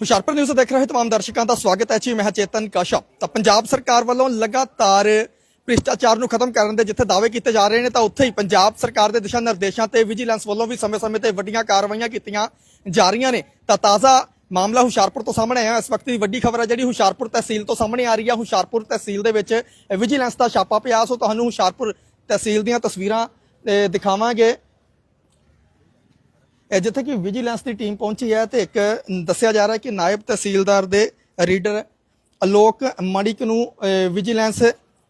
Hoshiarpur news ਦੇਖ ਰਹੇ ਤਮਾਮ ਦਰਸ਼ਕਾਂ ਦਾ ਸਵਾਗਤ ਹੈ ਜੀ, ਮੈਂ ਚੇਤਨ ਕਾਸ਼ਾ ਤਾਂ ਪੰਜਾਬ ਸਰਕਾਰ ਵੱਲੋਂ ਲਗਾਤਾਰ ਭ੍ਰਿਸ਼ਟਾਚਾਰ ਨੂੰ ਖਤਮ ਕਰਨ ਦੇ ਜਿੱਥੇ ਦਾਅਵੇ ਕੀਤੇ ਜਾ ਰਹੇ ਨੇ, ਤਾਂ ਉੱਥੇ ਹੀ ਪੰਜਾਬ ਸਰਕਾਰ ਦੇ ਦਿਸ਼ਾ ਨਿਰਦੇਸ਼ਾਂ ਤੇ ਵਿਜੀਲੈਂਸ ਵੱਲੋਂ ਵੀ ਸਮੇਂ-ਸਮੇਂ ਤੇ ਵੱਡੀਆਂ ਕਾਰਵਾਈਆਂ ਕੀਤੀਆਂ ਜਾ ਰਹੀਆਂ ਨੇ। ਤਾਂ ਤਾਜ਼ਾ ਮਾਮਲਾ ਹੁਸ਼ਿਆਰਪੁਰ ਤੋਂ ਸਾਹਮਣੇ ਆਇਆ। ਇਸ ਵਕਤ ਦੀ ਵੱਡੀ ਖਬਰ ਹੈ ਜਿਹੜੀ ਹੁਸ਼ਿਆਰਪੁਰ ਤਹਿਸੀਲ ਤੋਂ ਸਾਹਮਣੇ ਆ ਰਹੀ ਹੈ। ਹੁਸ਼ਿਆਰਪੁਰ ਤਹਿਸੀਲ ਦੇ ਵਿੱਚ ਵਿਜੀਲੈਂਸ ਦਾ ਛਾਪਾ ਪਿਆ। ਸੋ ਤੁਹਾਨੂੰ ਹੁਸ਼ਿਆਰਪੁਰ ਤਹਿਸੀਲ ਦੀਆਂ ਤਸਵੀਰਾਂ ਦਿਖਾਵਾਂਗੇ। ਜਿੱਥੇ ਕਿ ਵਿਜੀਲੈਂਸ ਦੀ ਟੀਮ ਪਹੁੰਚੀ ਹੈ ਤੇ ਇੱਕ ਦੱਸਿਆ ਜਾ ਰਿਹਾ ਕਿ ਨਾਇਬ ਤਹਿਸੀਲਦਾਰ ਦੇ ਰੀਡਰ ਅਲੋਕ ਮਣਿਕ ਨੂੰ ਵਿਜੀਲੈਂਸ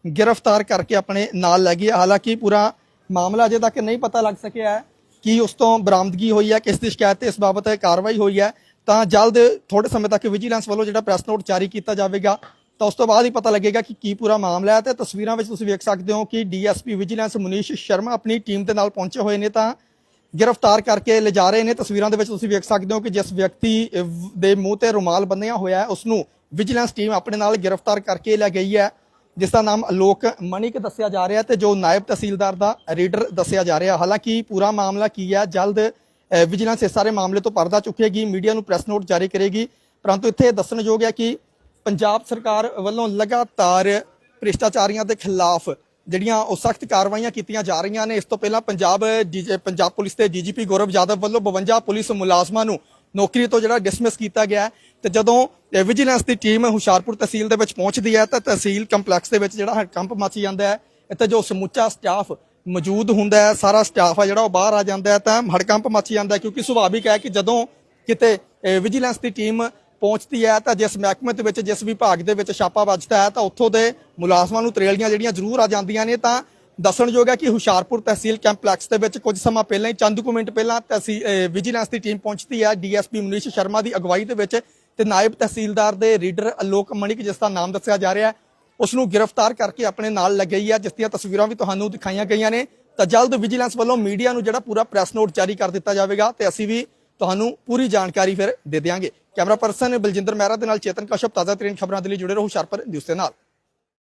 ਗ੍ਰਿਫਤਾਰ ਕਰਕੇ ਆਪਣੇ ਨਾਲ ਲੈ ਗਈ ਹਾਲਾਂਕਿ ਪੂਰਾ ਮਾਮਲਾ ਅਜੇ ਤੱਕ ਨਹੀਂ ਪਤਾ ਲੱਗ ਸਕਿਆ ਹੈ ਕਿ ਉਸ ਤੋਂ ਬਰਾਮਦਗੀ ਹੋਈ ਹੈ, ਕਿਸ ਦੀ ਸ਼ਿਕਾਇਤ ਤੇ ਇਸ ਬਾਬਤ ਕਾਰਵਾਈ ਹੋਈ ਹੈ। ਤਾਂ ਜਲਦ ਥੋੜੇ ਸਮੇਂ ਤੱਕ ਵਿਜੀਲੈਂਸ ਵੱਲੋਂ ਜਿਹੜਾ ਪ੍ਰੈਸ ਨੋਟ ਜਾਰੀ ਕੀਤਾ ਜਾਵੇਗਾ, ਤਾਂ ਉਸ ਤੋਂ ਬਾਅਦ ਹੀ ਪਤਾ ਲੱਗੇਗਾ ਕਿ ਕੀ ਪੂਰਾ ਮਾਮਲਾ ਹੈ। ਤੇ ਤਸਵੀਰਾਂ ਵਿੱਚ ਤੁਸੀਂ ਵੇਖ ਸਕਦੇ ਹੋ ਕਿ ਡੀਐਸਪੀ ਵਿਜੀਲੈਂਸ ਮੁਨੀਸ਼ ਸ਼ਰਮਾ ਆਪਣੀ ਟੀਮ ਦੇ ਨਾਲ ਪਹੁੰਚੇ ਹੋਏ ਨੇ। ਤਾਂ ਗ੍ਰਿਫਤਾਰ ਕਰਕੇ ਲਿਜਾ ਰਹੇ ਨੇ। ਤਸਵੀਰਾਂ ਦੇ ਵਿੱਚ ਤੁਸੀਂ ਵੇਖ ਸਕਦੇ ਹੋ ਕਿ ਜਿਸ ਵਿਅਕਤੀ ਦੇ ਮੂੰਹ ਤੇ ਰੁਮਾਲ ਬੰਨਿਆ ਹੋਇਆ ਹੈ, ਉਸ ਨੂੰ ਵਿਜੀਲੈਂਸ ਟੀਮ ਆਪਣੇ ਨਾਲ ਗ੍ਰਿਫਤਾਰ ਕਰਕੇ ਲੈ ਗਈ ਹੈ, ਜਿਸ ਦਾ ਨਾਮ ਅਲੋਕ ਮਣਿਕ ਦੱਸਿਆ ਜਾ ਰਿਹਾ ਤੇ ਜੋ ਨਾਇਬ ਤਹਿਸੀਲਦਾਰ ਦਾ ਰੀਡਰ ਦੱਸਿਆ ਜਾ ਰਿਹਾ ਹਾਲਾਂਕਿ ਪੂਰਾ ਮਾਮਲਾ ਕੀ ਹੈ? ਜਲਦ ਵਿਜੀਲੈਂਸ ਇਸ ਸਾਰੇ ਮਾਮਲੇ ਤੋਂ ਪਰਦਾ ਚੁੱਕੇਗੀ, ਮੀਡੀਆ ਨੂੰ ਪ੍ਰੈਸ ਨੋਟ ਜਾਰੀ ਕਰੇਗੀ। ਪਰੰਤੂ ਇੱਥੇ ਦੱਸਣਯੋਗ ਹੈ ਕਿ ਪੰਜਾਬ ਸਰਕਾਰ ਵੱਲੋਂ ਲਗਾਤਾਰ ਭ੍ਰਿਸ਼ਟਾਚਾਰੀਆਂ ਦੇ ਖਿਲਾਫ ਜਿਹੜੀਆਂ ਉਹ ਸਖਤ ਕਾਰਵਾਈਆਂ ਕੀਤੀਆਂ ਜਾ ਰਹੀਆਂ ਨੇ। ਇਸ ਤੋਂ ਪਹਿਲਾਂ ਪੰਜਾਬ ਡੀ- ਪੰਜਾਬ ਪੁਲਿਸ ਦੇ ਡੀਜੀਪੀ ਗੌਰਵ ਯਾਦਵ ਵੱਲੋਂ 52 ਪੁਲਿਸ ਮੁਲਾਜ਼ਮਾਂ ਨੂੰ ਨੌਕਰੀ ਤੋਂ ਜਿਹੜਾ ਡਿਸਮਿਸ ਕੀਤਾ ਗਿਆ ਹੈ ਤੇ ਜਦੋਂ ਵਿਜੀਲੈਂਸ ਦੀ ਟੀਮ ਹੁਸ਼ਿਆਰਪੁਰ ਤਹਿਸੀਲ ਦੇ ਵਿੱਚ ਪਹੁੰਚਦੀ ਹੈ ਤਾਂ ਤਹਿਸੀਲ ਕੰਪਲੈਕਸ ਦੇ ਵਿੱਚ ਜਿਹੜਾ ਹੜਕੰਪ ਮਚ ਜਾਂਦਾ ਹੈ। ਇੱਥੇ ਜੋ ਸਮੁੱਚਾ ਸਟਾਫ ਮੌਜੂਦ ਹੁੰਦਾ ਹੈ, ਸਾਰਾ ਸਟਾਫ ਆ ਜਿਹੜਾ ਉਹ ਬਾਹਰ ਆ ਜਾਂਦਾ ਹੈ ਤਾਂ ਹੜਕੰਪ ਮਚ ਜਾਂਦਾ ਕਿਉਂਕਿ ਸੁਭਾਵਿਕ ਹੈ ਕਿ ਜਦੋਂ ਕਿਤੇ ਵਿਜੀਲੈਂਸ ਦੀ ਟੀਮ ਪਹੁੰਚਦੀ ਹੈ ਤਾਂ ਜਿਸ ਮਹਿਕਮੇ ਦੇ ਵਿੱਚ, ਜਿਸ ਵਿਭਾਗ ਦੇ ਵਿੱਚ ਛਾਪਾ ਵੱਜਦਾ ਹੈ ਤਾਂ ਉੱਥੋਂ ਦੇ ਮੁਲਾਜ਼ਮਾਂ ਨੂੰ ਤਰੇਲੀਆਂ ਜਿਹੜੀਆਂ ਜ਼ਰੂਰ ਆ ਜਾਂਦੀਆਂ ਨੇ ਤਾਂ ਦੱਸਣਯੋਗ ਹੈ ਕਿ ਹੁਸ਼ਿਆਰਪੁਰ ਤਹਿਸੀਲ ਕੰਪਲੈਕਸ ਦੇ ਵਿੱਚ ਕੁਝ ਸਮਾਂ ਪਹਿਲਾਂ ਹੀ, ਚੰਦ ਕੁ ਮਿੰਟ ਪਹਿਲਾਂ ਤਹਿਸੀਲ ਵਿਜੀਲੈਂਸ ਦੀ ਟੀਮ ਪਹੁੰਚਦੀ ਹੈ। ਡੀਐਸਪੀ ਮਨੀਸ਼ ਸ਼ਰਮਾ ਦੀ ਅਗਵਾਈ ਦੇ ਵਿੱਚ ਤੇ ਨਾਇਬ ਤਹਿਸੀਲਦਾਰ ਦੇ ਰੀਡਰ ਅਲੋਕ ਮਣਿਕ, ਜਿਸ ਦਾ ਨਾਮ ਦੱਸਿਆ ਜਾ ਰਿਹਾ ਹੈ, ਉਸ ਨੂੰ ਗ੍ਰਿਫਤਾਰ ਕਰਕੇ ਆਪਣੇ ਨਾਲ ਲੱਗਈ ਹੈ, ਜਿਸ ਦੀਆਂ ਤਸਵੀਰਾਂ ਵੀ ਤੁਹਾਨੂੰ ਦਿਖਾਈਆਂ ਗਈਆਂ ਨੇ। ਤਾਂ ਜਲਦ ਵਿਜੀਲੈਂਸ ਵੱਲੋਂ ਮੀਡੀਆ ਨੂੰ ਜਿਹੜਾ ਪੂਰਾ ਪ੍ਰੈਸ ਨੋਟ ਜਾਰੀ ਕਰ ਦਿੱਤਾ ਜਾਵੇਗਾ ਤੇ ਅਸੀਂ ਵੀ ਤੁਹਾਨੂੰ ਪੂਰੀ ਜਾਣਕਾਰੀ ਫਿਰ ਦੇ ਦਿਆਂਗੇ। ਕੈਮਰਾ ਪਰਸਨ ਬਲਜਿੰਦਰ ਮਹਿਰਾ ਦੇ ਨਾਲ ਚੇਤਨ ਕਸ਼ਪ ਤਾਜ਼ਾ ਤਰੀਨ ਖਬਰਾਂ ਦੇ ਲਈ ਜੁੜੇ ਰਹੋ ਹੁਸ਼ਿਆਰਪੁਰ ਨਿਊਜ਼ ਦੇ ਨਾਲ।